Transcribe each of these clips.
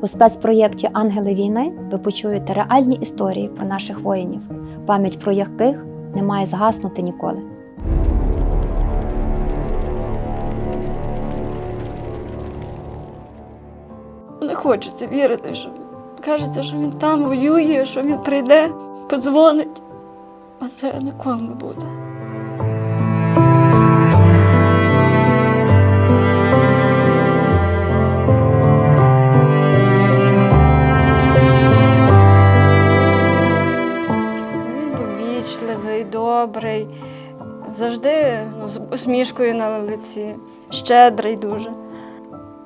У спецпроєкті Ангели війни ви почуєте реальні історії про наших воїнів, пам'ять про яких не має згаснути ніколи. Не хочеться вірити, що кажеться, що він там воює, що він прийде, подзвонить. А це ніколи не буде. Усмішкою на лиці, щедрий дуже,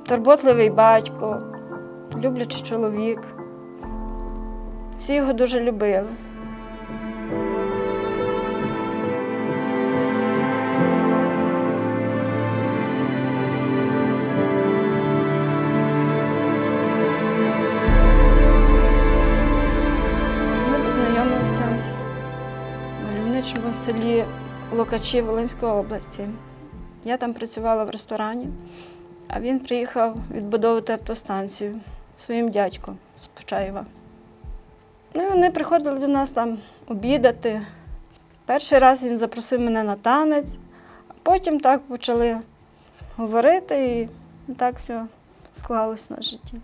турботливий батько, люблячий чоловік. Всі його дуже любили. В селі Лукачі Волинської області. Я там працювала в ресторані, а він приїхав відбудовувати автостанцію своїм дядьком з Почаєва. Ну і вони приходили до нас там обідати. Перший раз він запросив мене на танець, а потім так почали говорити, і так все склалось на житті.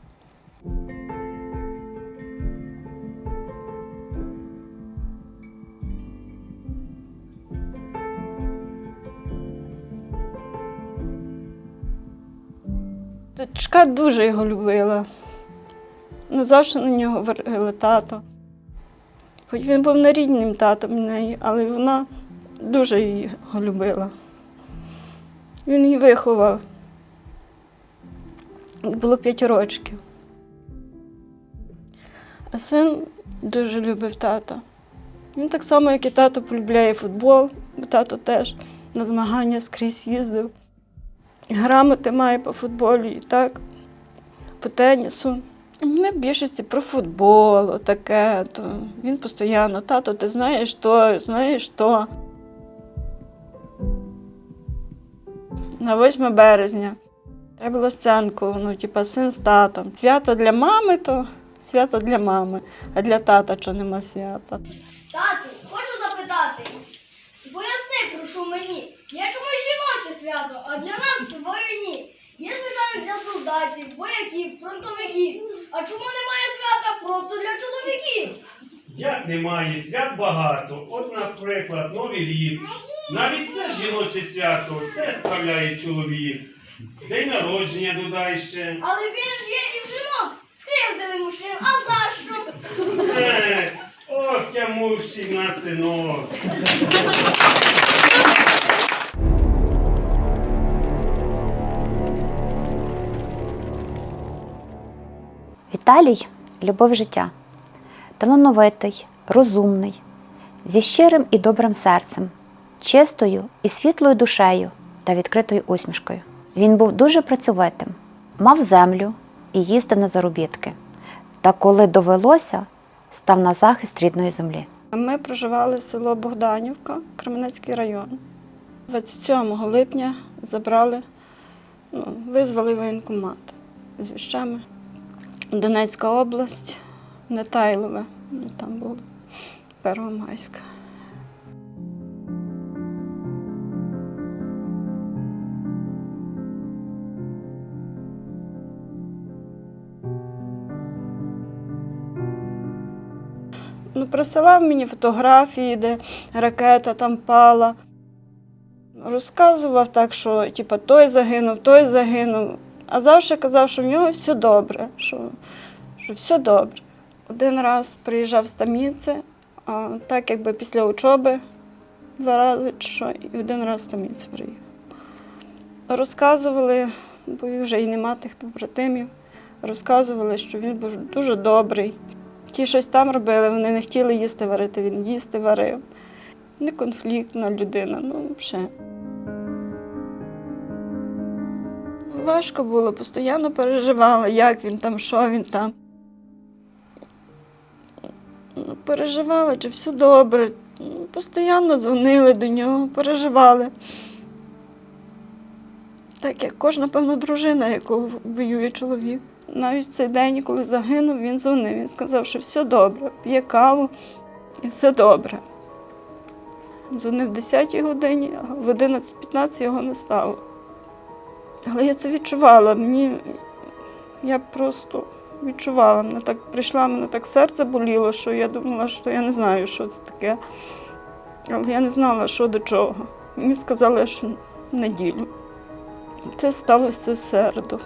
Дочка дуже його любила. Ну, завжди на нього говорили тато. Хоч він був не рідним татом неї, але вона дуже його любила. Він її виховав. Було п'ять років. А син дуже любив тата. Він так само, як і тато, полюбляє футбол, бо тато теж на змагання скрізь їздив. Грамоти має по футболі і так, по тенісу. Ми в більшості про футбол, таке. То він постійно, тато, ти знаєш то, знаєш то. На 8 березня треба було сценку, ну, типа син з татом. Свято для мами, то свято для мами, а для тата що нема свята. Тату, хочу запитати. Поясни, прошу мені, я жіноче свято, а для нас тобою ні. Є, звичайно, для солдатів, вояків, фронтовиків. А чому немає свята просто для чоловіків? Як немає свят багато, от, наприклад, Новий рік, навіть це жіноче свято теж справляє чоловік. День народження додай ще. Але він ж є і в жінок. Скривдили мужчин, а за що? Е, ох, я мужчина, синок. Віталій любов життя, талановитий, розумний, зі щирим і добрим серцем, чистою і світлою душею та відкритою усмішкою. Він був дуже працьовитим, мав землю і їздив на заробітки. Та коли довелося, став на захист рідної землі. Ми проживали в село Богданівка, Кременецький район. 27 липня забрали, ну, визвали воєнкомат з віщами. Донецька область, Нетайлове, ми там були, Первомайська. Ну, присилав мені фотографії, де ракета там пала. Розказував так, що типу, той загинув, той загинув. А завжди казав, що в нього все добре, що, що все добре. Один раз приїжджав з Таміці, а так якби після учоби два рази чи що, і один раз з Таміці приїхав. Розказували, бо вже і нема тих побратимів, розказували, що він був дуже добрий, Ті щось там робили, вони не хотіли їсти варити, він їсти варив. Не конфліктна людина, ну взагалі. Важко було, постійно переживала, як він там, що він там. Ну, переживала, чи все добре. Ну, Постійно дзвонили до нього, переживали. Так як кожна, певно, дружина, яку воює чоловік. Навіть цей день, коли загинув, він дзвонив. Він сказав, що все добре, п'є каву і все добре. Дзвонив в 10 годині, а в 11.15 його не стало. Але я це відчувала. Мені я просто відчувала. Мене так прийшла, мене так серце боліло, що я думала, що я не знаю, що це таке. Але я не знала, що до чого. Мені сказали, що в неділю. Це сталося в середу.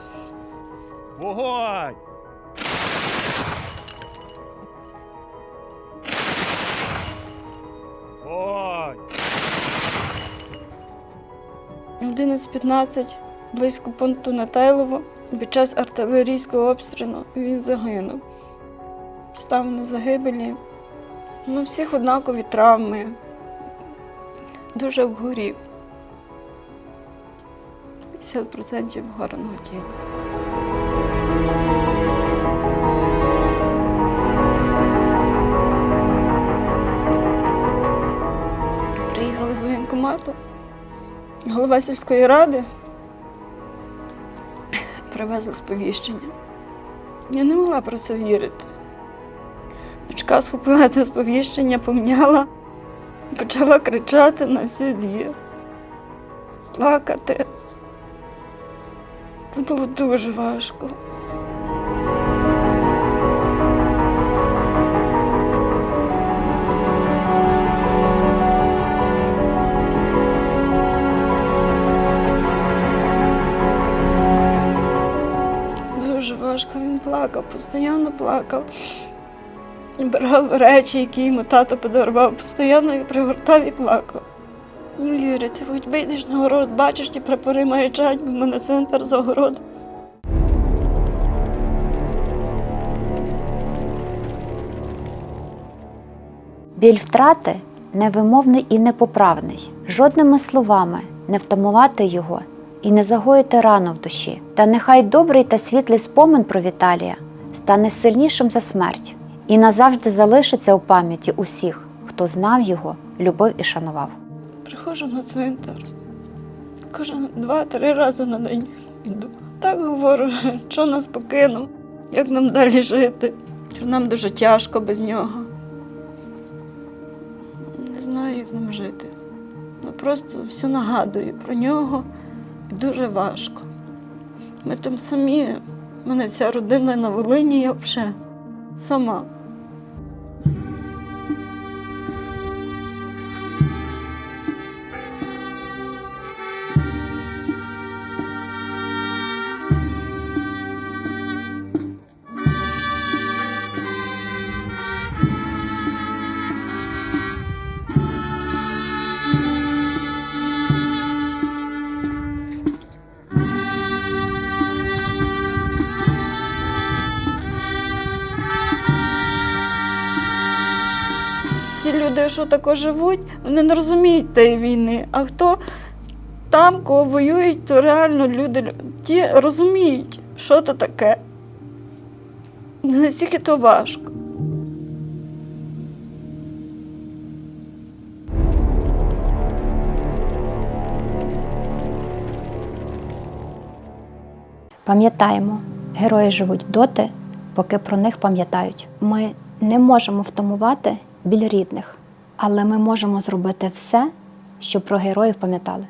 Вогонь! Вогонь! 11.15 близько пункту Натайлово під час артилерійського обстрілу він загинув. Обставини загибелі. Ну, всіх однакові травми. Дуже обгорів. 50% обгореного тіла. Приїхали з воєнкомату. Голова сільської ради привезла сповіщення. Я не могла про це вірити. Дочка схопила це сповіщення, помняла, почала кричати на всі двір, плакати. Це було дуже важко. Плакав, постійно плакав. І Брав речі, які йому тато подарував, постійно їх пригортав і плакав. Юрій, ти хоч вийдеш на город, бачиш, ті прапори маячать, бо мене цвинтар за городом. Біль втрати невимовний і непоправний. Жодними словами не втамувати його і не загоїти рану в душі. Та нехай добрий та світлий спомин про Віталія стане сильнішим за смерть і назавжди залишиться у пам'яті усіх, хто знав його, любив і шанував. Приходжу на цвинтар. Кожен два-три рази на день йду. Так говорю, що нас покинув, як нам далі жити, нам дуже тяжко без нього. Не знаю, як нам жити. Ну, просто все нагадую про нього дуже важко. Ми там самі, мене вся родина на Волині, я взагалі сама. Що також живуть, вони не розуміють тієї війни. А хто там, кого воюють, то реально люди ті розуміють, що це таке. Наскільки то важко. Пам'ятаємо, герої живуть доти, поки про них пам'ятають. Ми не можемо втамувати біль рідних, але ми можемо зробити все, щоб про героїв пам'ятали.